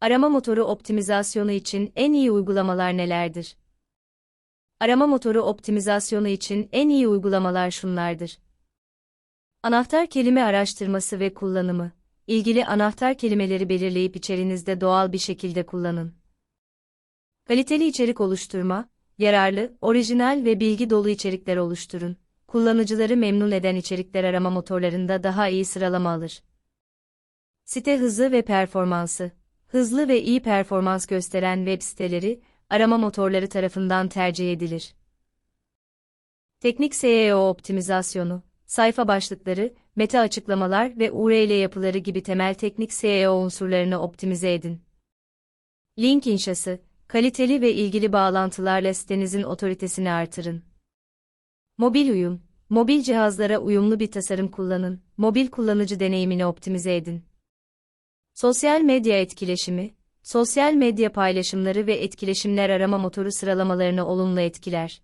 Arama motoru optimizasyonu için en iyi uygulamalar nelerdir? Arama motoru optimizasyonu için en iyi uygulamalar şunlardır. Anahtar kelime araştırması ve kullanımı. İlgili anahtar kelimeleri belirleyip içerinizde doğal bir şekilde kullanın. Kaliteli içerik oluşturma, yararlı, orijinal ve bilgi dolu içerikler oluşturun. Kullanıcıları memnun eden içerikler arama motorlarında daha iyi sıralama alır. Site hızı ve performansı. Hızlı ve iyi performans gösteren web siteleri, arama motorları tarafından tercih edilir. Teknik SEO optimizasyonu, sayfa başlıkları, meta açıklamalar ve URL yapıları gibi temel teknik SEO unsurlarını optimize edin. Link inşası, kaliteli ve ilgili bağlantılarla sitenizin otoritesini artırın. Mobil uyum, mobil cihazlara uyumlu bir tasarım kullanın, mobil kullanıcı deneyimini optimize edin. Sosyal medya etkileşimi, sosyal medya paylaşımları ve etkileşimler arama motoru sıralamalarını olumlu etkiler.